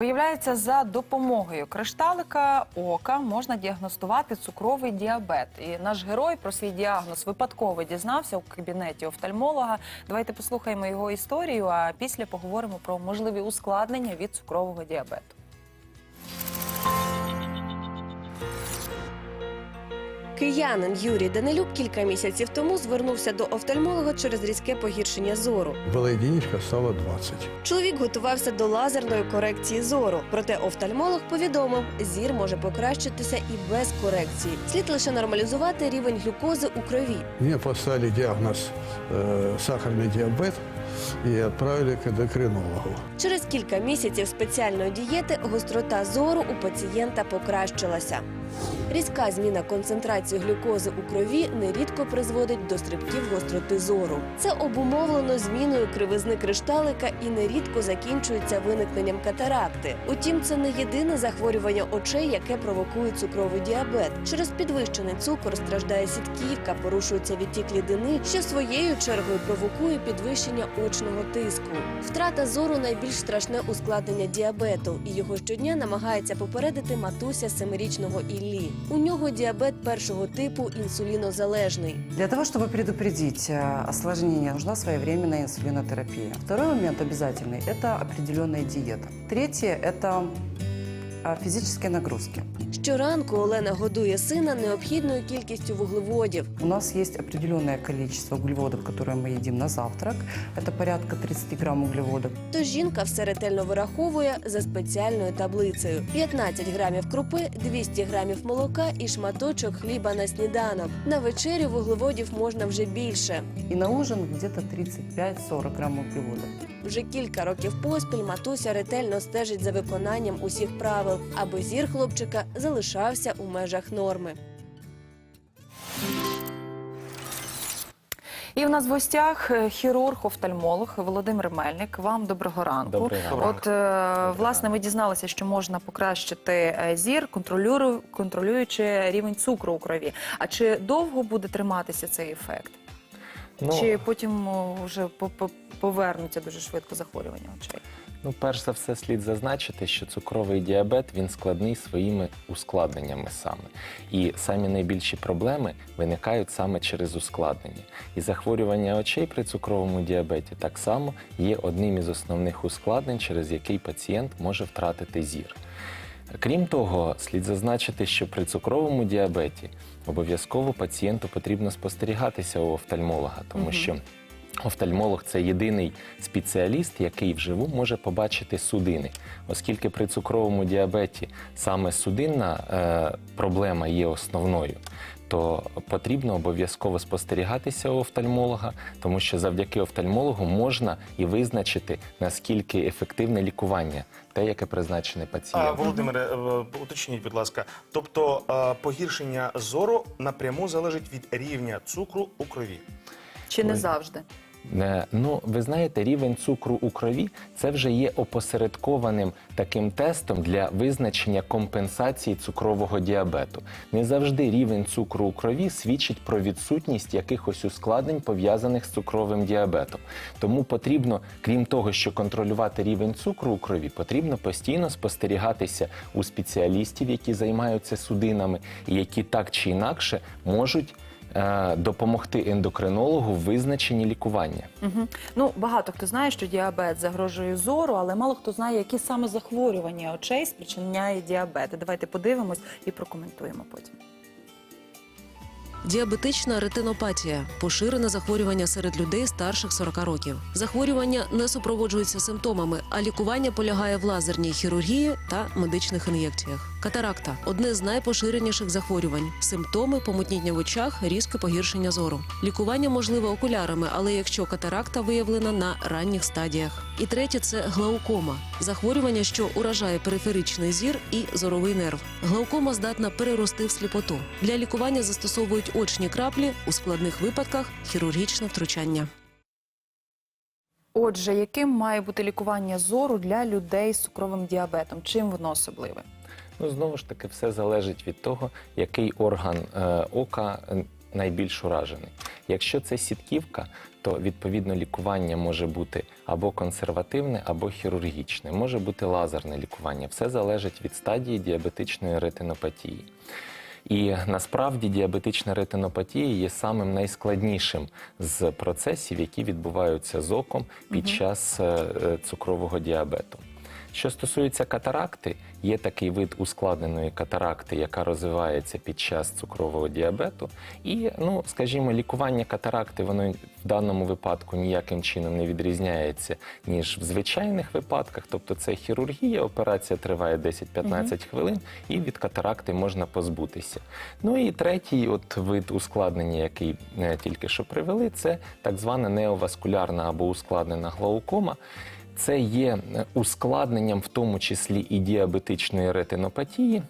Виявляється, за допомогою кришталика ока можна діагностувати цукровий діабет. І наш герой про свій діагноз випадково дізнався у кабінеті офтальмолога. Давайте послухаємо його історію, а після поговоримо про можливі ускладнення від цукрового діабету. Киянин Юрій Данилюк кілька місяців тому звернувся до офтальмолога через різке погіршення зору. Была единичка, стало 20. Чоловік готувався до лазерної корекції зору. Проте офтальмолог повідомив, зір може покращитися і без корекції. Слід лише нормалізувати рівень глюкози у крові. Мне поставили диагноз э, сахарный диабет и отправили к эндокринологу. Через кілька місяців спеціальної дієти гострота зору у пацієнта покращилася. Різка зміна концентрації глюкози у крові нерідко призводить до стрибків гостроти зору. Це обумовлено зміною кривизни кришталика і нерідко закінчується виникненням катаракти. Утім, це не єдине захворювання очей, яке провокує цукровий діабет. Через підвищений цукор страждає сітківка, порушується відтік рідини, що своєю чергою провокує підвищення очного тиску. Втрата зору найбільш страшне ускладнення діабету, і його щодня намагається попередити матуся семирічного Іллі. У нього діабет першого типу інсулінозалежний. Для того, чтобы предупредить э, осложнение, нужна своевременная инсулинотерапия. Второй момент обязательный – это определенная диета. Третье – это э, физические нагрузки. Щоранку Олена годує сина необхідною кількістю вуглеводів. У нас есть определенное количество углеводов, которые мы едим на завтрак. Это порядка 30 грамм углеводов. Тож жінка все ретельно вираховує за спеціальною таблицею: 15 грамів крупи, 200 грамів молока і шматочок хліба на сніданок. На вечерю вуглеводів можна вже більше. И на ужин где-то 35-40 грамм углеводов. Вже кілька років поспіль матуся ретельно стежить за виконанням усіх правил, аби зір хлопчика залишався у межах норми. І в нас в гостях е, хірург-офтальмолог Володимир Мельник. Вам доброго ранку. Добрий ранок. От е, власне ми дізналися, що можна покращити е, зір, контролюючи рівень цукру у крові. А чи довго буде триматися цей ефект? Ну, Чи потім вже по- по- повернуться дуже швидко захворювання очей? ну, перш за все, слід зазначити, що цукровий діабет він складний своїми ускладненнями саме. І самі найбільші проблеми виникають саме через ускладнення. І захворювання очей при цукровому діабеті так само є одним із основних ускладнень, через який пацієнт може втратити зір. Крім того, слід зазначити, що при цукровому діабеті обов'язково пацієнту потрібно спостерігатися у офтальмолога, тому Мгм. що офтальмолог це єдиний спеціаліст, який вживу може побачити судини, оскільки при цукровому діабеті саме судинна е, проблема є основною. То потрібно обов'язково спостерігатися у офтальмолога, тому що завдяки офтальмологу можна і визначити наскільки ефективне лікування, те, яке призначене А, пацієнту. Володимире, е, уточніть, будь ласка. Тобто е, погіршення зору напряму залежить від рівня цукру у крові. Чи не завжди? Е, Ну, ви знаєте, рівень цукру у крові це вже є опосередкованим таким тестом для визначення компенсації цукрового діабету. Не завжди рівень цукру у крові свідчить про відсутність якихось ускладнень пов'язаних з цукровим діабетом. Тому потрібно, крім того, що контролювати рівень цукру у крові, потрібно постійно спостерігатися у спеціалістів, які займаються судинами, і які так чи інакше можуть допомогти ендокринологу в визначенні лікування. Угу. Ну багато хто знає, що діабет загрожує зору, але мало хто знає, які саме захворювання очей спричиняє діабет. Давайте подивимось і прокоментуємо потім. Діабетична ретинопатія поширене захворювання серед людей старших 40 років. Захворювання не супроводжується симптомами, а лікування полягає в лазерній хірургії та медичних ін'єкціях. Катаракта одне з найпоширеніших захворювань. Симптоми помутніння в очах, різке погіршення зору. Лікування можливе окулярами, але якщо катаракта виявлена на ранніх стадіях. І третє це глаукома захворювання, що уражає периферичний зір і зоровий нерв. Глаукома здатна перерости в сліпоту. Для лікування застосовують очні краплі у складних випадках хірургічне втручання. Отже, яким має бути лікування зору для людей з цукровим діабетом? Чим воно особливе? Ну знову ж таки, все залежить від того, який орган е, ока найбільш уражений. Якщо це сітківка, то відповідно лікування може бути або консервативне, або хірургічне, може бути лазерне лікування. Все залежить від стадії діабетичної ретинопатії. І насправді діабетична ретинопатія є самим найскладнішим з процесів, які відбуваються з оком під час е, е, цукрового діабету. Що стосується катаракти, є такий вид ускладненої катаракти, яка розвивається під час цукрового діабету. І, ну, скажімо, лікування катаракти воно в даному випадку ніяким чином не відрізняється ніж в звичайних випадках. Тобто це хірургія, операція триває 10-15 хвилин, і від катаракти можна позбутися. Ну і третій от вид ускладнення, який е, тільки що привели, це так звана неоваскулярна або ускладнена глаукома. Це є е, ускладненням, в тому числі і діабетичної ретинопатії.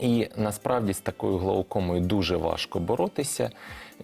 І насправді з такою глаукомою дуже важко боротися.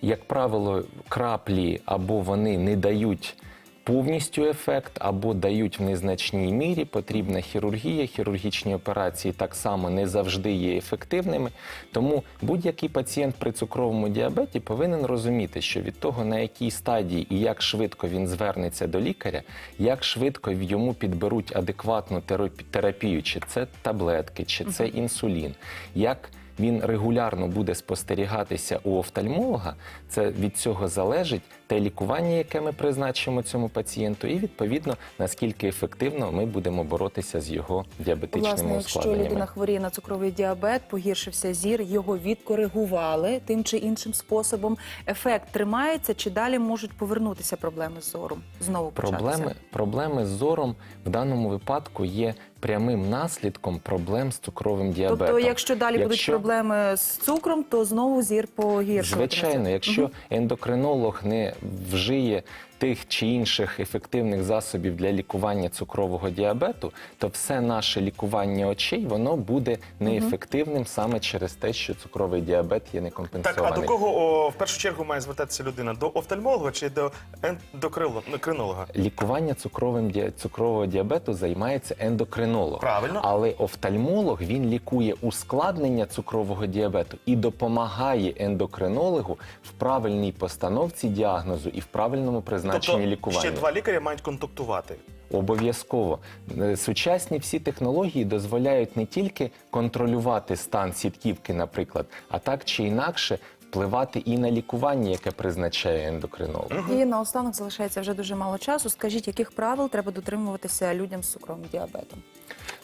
Як правило, краплі або вони не дають повністю ефект, або дають в незначній мірі. Потрібна хірургія. Хірургічні операції так само не завжди є ефективними. Тому будь-який пацієнт при цукровому діабеті повинен розуміти, що від того, на якій стадії і як швидко він звернеться до лікаря, як швидко йому підберуть адекватну терапі- терапію, чи це таблетки, чи це інсулін, як він регулярно буде спостерігатися у офтальмолога, це від цього залежить те лікування, яке ми призначимо цьому пацієнту, і відповідно наскільки ефективно ми будемо боротися з його діабетичними Власне, якщо людина хворіє на цукровий діабет, погіршився зір, його відкоригували тим чи іншим способом. Ефект тримається, чи далі можуть повернутися проблеми з зором? Знову Проблеми, початися? проблеми з зором в даному випадку є прямим наслідком проблем з цукровим діабетом. Тобто, якщо далі будуть проблеми з цукром, то знову зір погіршуватиметься? Звичайно, якщо ендокринолог не вжиє тих чи інших ефективних засобів для лікування цукрового діабету, то все наше лікування очей воно буде неефективним саме через те, що цукровий діабет є Так, а до кого о, в першу чергу має звертатися людина? До офтальмолога чи до ендокринолога? Лікування цукровим цукрового діабету займається ендокринолог. Правильно. Але офтальмолог він лікує ускладнення цукрового діабету і допомагає ендокринологу в правильній постановці діагнозу і в правильному призначенні Тобто лікування. ще два лікаря мають контактувати. Обов'язково Е, сучасні всі технології дозволяють не тільки контролювати стан сітківки, наприклад, а так чи інакше впливати і на лікування, яке призначає ендокринолог. І наостанок залишається вже дуже мало часу. Скажіть, яких правил треба дотримуватися людям з цукровим діабетом?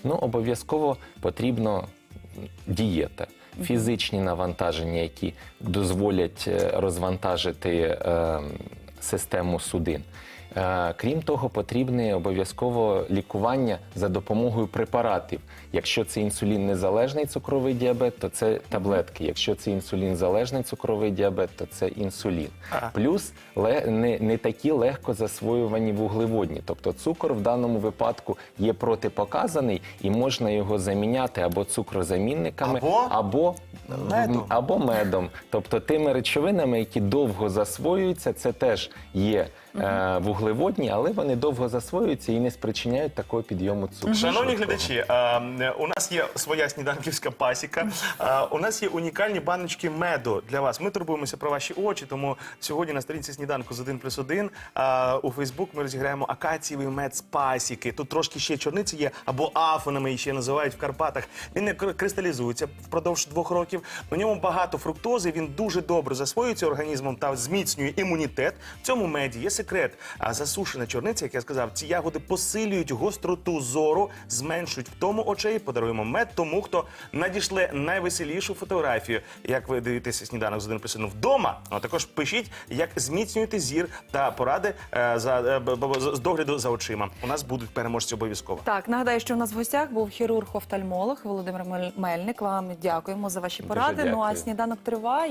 Ну, обов'язково потрібно дієта, фізичні навантаження, які дозволять е, розвантажити е, систему судин. Е, Крім того, потрібне обов'язково лікування за допомогою препаратів. Якщо це інсулін незалежний цукровий діабет, то це таблетки. Якщо це інсулін залежний цукровий діабет, то це інсулін. Ага. Плюс не, не такі легко засвоювані вуглеводні. Тобто цукор в даному випадку є протипоказаний і можна його заміняти або цукрозамінниками, Або? або, Медом. або медом. Тобто тими речовинами, які довго засвоюються, це теж є е, вуглеводні, але вони довго засвоюються і не спричиняють такого підйому цукру. Шановні швидкого. глядачі, е, у нас є своя сніданківська пасіка. а, У нас є унікальні баночки меду для вас. Ми турбуємося про ваші очі, тому сьогодні на сторінці сніданку з 1 плюс 1 а, у Фейсбук ми розіграємо акацієвий мед з пасіки. Тут трошки ще чорниці є, або афонами її ще називають в Карпатах. Він не кр- кристалізується впродовж двох років. У ньому багато фруктози. Він дуже добре засвоюється організмом та зміцнює імунітет. В цьому меді є секрет. А засушена чорниця, як я сказав, ці ягоди посилюють гостроту зору, зменшують втому очей. Подаруємо мед тому, хто надішле найвеселішу фотографію. Як ви дивитеся сніданок з один плюс вдома? А також пишіть, як зміцнюєте зір та поради е, за е, з догляду за очима. У нас будуть переможці обов'язково. Так, нагадаю, що у нас в гостях був хірург-офтальмолог Володимир Мель- Мельник. Вам дякуємо за ваші поради. Ну а сніданок триває.